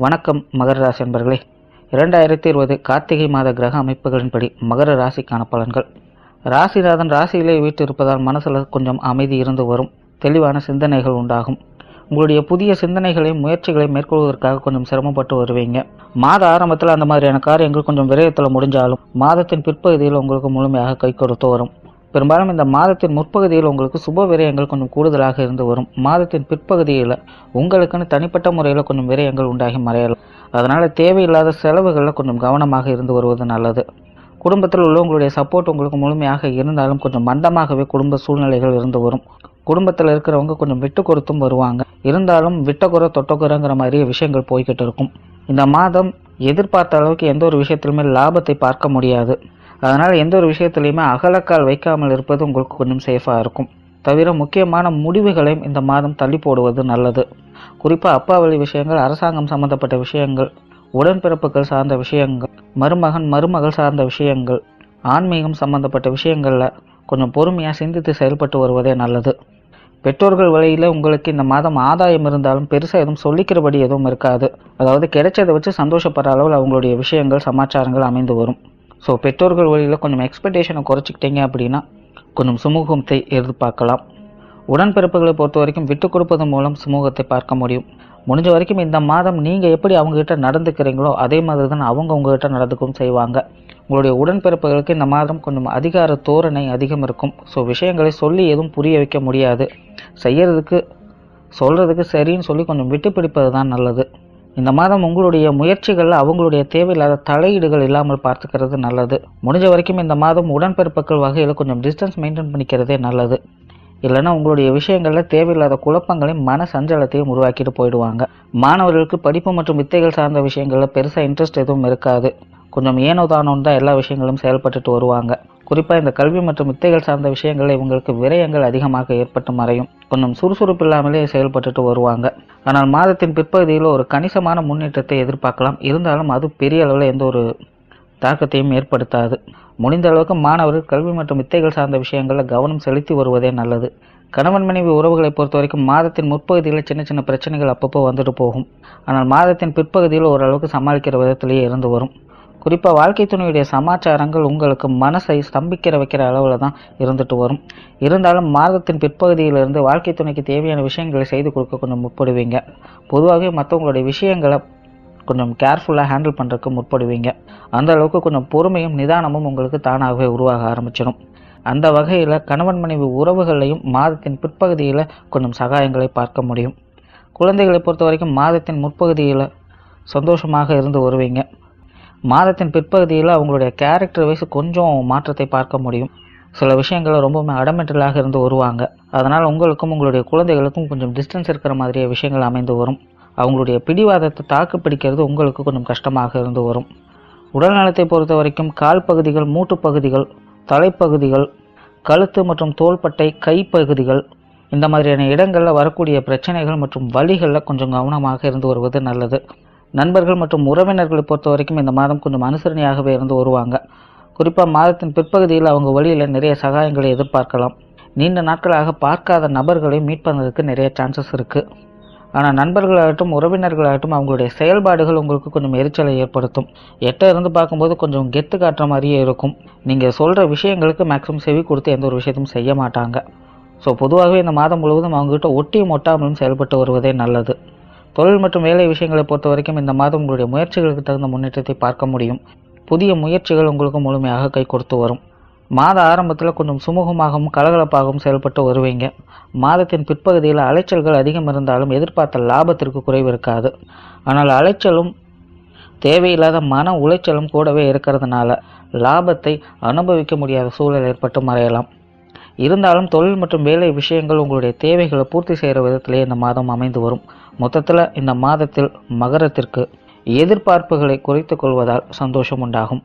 வணக்கம் மகர ராசி அன்பர்களே. இரண்டாயிரத்தி இருபது கார்த்திகை மாத கிரக அமைப்புகளின்படி மகர ராசிக்கான பலன்கள். ராசிநாதன் ராசியிலே வீட்டிருப்பதால் மனசில் கொஞ்சம் அமைதி இருந்து வரும். தெளிவான சிந்தனைகள் உண்டாகும். உங்களுடைய புதிய சிந்தனைகளை முயற்சிகளை மேற்கொள்வதற்காக கொஞ்சம் சிரமப்பட்டு வருவீங்க. மாத ஆரம்பத்தில் அந்த மாதிரியான காரியங்கள் கொஞ்சம் விரயத்தில் முடிஞ்சாலும் மாதத்தின் பிற்பகுதியில் உங்களுக்கு முழுமையாக கை கொடுத்து வரும். பெரும்பாலும் இந்த மாதத்தின் முற்பகுதியில் உங்களுக்கு சுப விரயங்கள் கொஞ்சம் கூடுதலாக இருந்து வரும். மாதத்தின் பிற்பகுதியில் உங்களுக்குன்னு தனிப்பட்ட முறையில் கொஞ்சம் விரயங்கள் உண்டாகி மறையலாம். அதனால் தேவையில்லாத செலவுகளில் கொஞ்சம் கவனமாக இருந்து வருவது நல்லது. குடும்பத்தில் உள்ளவங்களுடைய சப்போர்ட் உங்களுக்கு முழுமையாக இருந்தாலும் கொஞ்சம் மந்தமாகவே குடும்ப சூழ்நிலைகள் இருந்து வரும். குடும்பத்தில் இருக்கிறவங்க கொஞ்சம் விட்டு கொடுத்தும் வருவாங்க. இருந்தாலும் விட்டக்குறை தொட்டக்குறைங்கிற மாதிரி விஷயங்கள் போய்கிட்டு இருக்கும். இந்த மாதம் எதிர்பார்த்த அளவுக்கு எந்த ஒரு விஷயத்திலுமே லாபத்தை பார்க்க முடியாது. அதனால் எந்த ஒரு விஷயத்துலையுமே அகலக்கால் வைக்காமல் இருப்பது உங்களுக்கு கொஞ்சம் சேஃபாக இருக்கும். தவிர முக்கியமான முடிவுகளையும் இந்த மாதம் தள்ளி போடுவது நல்லது. குறிப்பாக அப்பா வழி விஷயங்கள் அரசாங்கம் சம்பந்தப்பட்ட விஷயங்கள் உடன்பிறப்புகள் சார்ந்த விஷயங்கள் மருமகன் மருமகள் சார்ந்த விஷயங்கள் ஆன்மீகம் சம்பந்தப்பட்ட விஷயங்களில் கொஞ்சம் பொறுமையாக சிந்தித்து செயல்பட்டு வருவதே நல்லது. பெற்றோர்கள் வழியில் உங்களுக்கு இந்த மாதம் ஆதாயம் இருந்தாலும் பெருசாக எதுவும் சொல்லிக்கிறபடி எதுவும் இருக்காது. அதாவது கிடைச்சதை வச்சு சந்தோஷப்படுற அளவில் அவங்களுடைய விஷயங்கள் சமாச்சாரங்கள் அமைந்து வரும். ஸோ பெற்றோர்கள் வழியில் கொஞ்சம் எக்ஸ்பெக்டேஷனை குறைச்சிக்கிட்டீங்க அப்படின்னா கொஞ்சம் சுமூகத்தை எதிர்பார்க்கலாம். உடன்பிறப்புகளை பொறுத்த வரைக்கும் விட்டு கொடுப்பதன் மூலம் சமூகத்தை பார்க்க முடியும். முடிஞ்ச வரைக்கும் இந்த மாதம் நீங்கள் எப்படி அவங்ககிட்ட நடந்துக்கிறீங்களோ அதே மாதிரி தான் அவங்க உங்ககிட்ட நடந்துக்கவும் செய்வாங்க. உங்களுடைய உடன்பிறப்புகளுக்கு இந்த மாதம் கொஞ்சம் அதிகார தோரணை அதிகம் இருக்கும். ஸோ விஷயங்களை சொல்லி எதுவும் புரிய வைக்க முடியாது. செய்கிறதுக்கு சொல்கிறதுக்கு சரின்னு சொல்லி கொஞ்சம் விட்டு பிடிப்பது தான் நல்லது. இந்த மாதம் உங்களுடைய முயற்சிகளில் அவங்களுடைய தேவையில்லாத தலையீடுகள் இல்லாமல் பார்த்துக்கிறது நல்லது. முடிஞ்ச வரைக்கும் இந்த மாதம் உடன்பிறப்புகள் வகையில் கொஞ்சம் டிஸ்டன்ஸ் மெயின்டைன் பண்ணிக்கிறதே நல்லது. இல்லைன்னா உங்களுடைய விஷயங்களில் தேவையில்லாத குழப்பங்களையும் மன சஞ்சலத்தையும் உருவாக்கிட்டு போயிடுவாங்க. மாணவர்களுக்கு படிப்பு மற்றும் வித்தைகள் சார்ந்த விஷயங்களில் பெருசாக இன்ட்ரெஸ்ட் எதுவும் இருக்காது. கொஞ்சம் ஏனோ தானோன்னு தான் எல்லா விஷயங்களும் செயல்பட்டுட்டு வருவாங்க. குறிப்பாக இந்த கல்வி மற்றும் வித்தைகள் சார்ந்த விஷயங்களில் இவங்களுக்கு விரயங்கள் அதிகமாக ஏற்பட்டு மறையும். கொஞ்சம் சுறுசுறுப்பு இல்லாமலே செயல்பட்டுட்டு வருவாங்க. ஆனால் மாதத்தின் பிற்பகுதியில் ஒரு கணிசமான முன்னேற்றத்தை எதிர்பார்க்கலாம். இருந்தாலும் அது பெரிய அளவில் எந்த ஒரு தாக்கத்தையும் ஏற்படுத்தாது. முடிந்த அளவுக்கு மாணவர்கள் கல்வி மற்றும் வித்தைகள் சார்ந்த விஷயங்களில் கவனம் செலுத்தி வருவதே நல்லது. கணவன் மனைவி உறவுகளை பொறுத்த வரைக்கும் மாதத்தின் முற்பகுதியில் சின்ன சின்ன பிரச்சனைகள் அப்பப்போ வந்துட்டு போகும். ஆனால் மாதத்தின் பிற்பகுதியில் ஓரளவுக்கு சமாளிக்கிற விதத்திலேயே இருந்து வரும். குறிப்பாக வாழ்க்கை துணையுடைய சமாச்சாரங்கள் உங்களுக்கு மனசை ஸ்தம்பிக்கிற வைக்கிற அளவில் தான் இருந்துட்டு வரும். இருந்தாலும் மாதத்தின் பிற்பகுதியிலிருந்து வாழ்க்கை துணைக்கு தேவையான விஷயங்களை செய்து கொடுக்க கொஞ்சம் முற்படுவீங்க. பொதுவாகவே மற்றவங்களுடைய விஷயங்களை கொஞ்சம் கேர்ஃபுல்லாக ஹேண்டில் பண்ணுறதுக்கு முற்படுவீங்க. அந்த அளவுக்கு கொஞ்சம் பொறுமையும் நிதானமும் உங்களுக்கு தானாகவே உருவாக ஆரம்பிச்சிடும். அந்த வகையில் கணவன் மனைவி உறவுகளையும் மாதத்தின் பிற்பகுதியில் கொஞ்சம் சகாயங்களை பார்க்க முடியும். குழந்தைகளை பொறுத்த வரைக்கும் மாதத்தின் முற்பகுதியில் சந்தோஷமாக இருந்து வருவீங்க. மாதத்தின் பிற்பகுதியில் அவங்களுடைய கேரக்டர் வைஸ் கொஞ்சம் மாற்றத்தை பார்க்க முடியும். சில விஷயங்கள் ரொம்பவுமே அடமெண்டலாக இருந்து வருவாங்க. அதனால் உங்களுக்கும் உங்களுடைய குழந்தைகளுக்கும் கொஞ்சம் டிஸ்டன்ஸ் இருக்கிற மாதிரியே விஷயங்கள் அமைந்து வரும். அவங்களுடைய பிடிவாதத்தை தாக்கு பிடிக்கிறது உங்களுக்கு கொஞ்சம் கஷ்டமாக இருந்து வரும். உடல்நலத்தை பொறுத்த வரைக்கும் கால் பகுதிகள் மூட்டு பகுதிகள் தலைப்பகுதிகள் கழுத்து மற்றும் தோள்பட்டை கைப்பகுதிகள் இந்த மாதிரியான இடங்களில் வரக்கூடிய பிரச்சனைகள் மற்றும் வழிகளில் கொஞ்சம் கவனமாக இருந்து வருவது நல்லது. நண்பர்கள் மற்றும் உறவினர்களை பொறுத்த வரைக்கும் இந்த மாதம் கொஞ்சம் அனுசரணையாகவே இருந்து வருவாங்க. குறிப்பாக மாதத்தின் பிற்பகுதியில் அவங்க வழியில் நிறைய சகாயங்களை எதிர்பார்க்கலாம். நீண்ட நாட்களாக பார்க்காத நபர்களை மீட் பண்ணுறதுக்கு நிறைய சான்சஸ் இருக்குது ஆனால் நண்பர்களாகட்டும் உறவினர்களாகட்டும் அவங்களுடைய செயல்பாடுகள் உங்களுக்கு கொஞ்சம் எரிச்சலை ஏற்படுத்தும். எட்ட இருந்து பார்க்கும்போது கொஞ்சம் கெத்து காட்டுற மாதிரியே இருக்கும். நீங்கள் சொல்கிற விஷயங்களுக்கு மேக்ஸிமம் செவி கொடுத்து எந்த ஒரு விஷயத்தையும் செய்ய மாட்டாங்க. ஸோ பொதுவாகவே இந்த மாதம் முழுவதும் அவங்ககிட்ட ஒட்டியும் ஒட்டாமலும் செயல்பட்டு வருவதே நல்லது. தொழில் மற்றும் வேலை விஷயங்களை பொறுத்த வரைக்கும் இந்த மாதம் உங்களுடைய முயற்சிகளுக்கு தகுந்த முன்னேற்றத்தை பார்க்க முடியும். புதிய முயற்சிகள் உங்களுக்கு முழுமையாக கை கொடுத்து வரும். மாத ஆரம்பத்தில் கொஞ்சம் சுமூகமாகவும் கலகலப்பாகவும் செயல்பட்டு வருவீங்க. மாதத்தின் பிற்பகுதியில் அலைச்சல்கள் அதிகம் இருந்தாலும் எதிர்பார்த்த லாபத்திற்கு குறைவு இருக்காது. ஆனால் அலைச்சலும் தேவையில்லாத மன உளைச்சலும் கூடவே இருக்கிறதுனால லாபத்தை அனுபவிக்க முடியாத சூழல் ஏற்பட்டு மறையலாம். இருந்தாலும் தொழில் மற்றும் வேலை விஷயங்கள் உங்களுடைய தேவைகளை பூர்த்தி செய்கிற விதத்திலே இந்த மாதம் அமைந்து வரும். மொத்தத்தில் இந்த மாதத்தில் மகரத்திற்கு எதிர்பார்ப்புகளை குறைத்து கொள்வதால் சந்தோஷம் உண்டாகும்.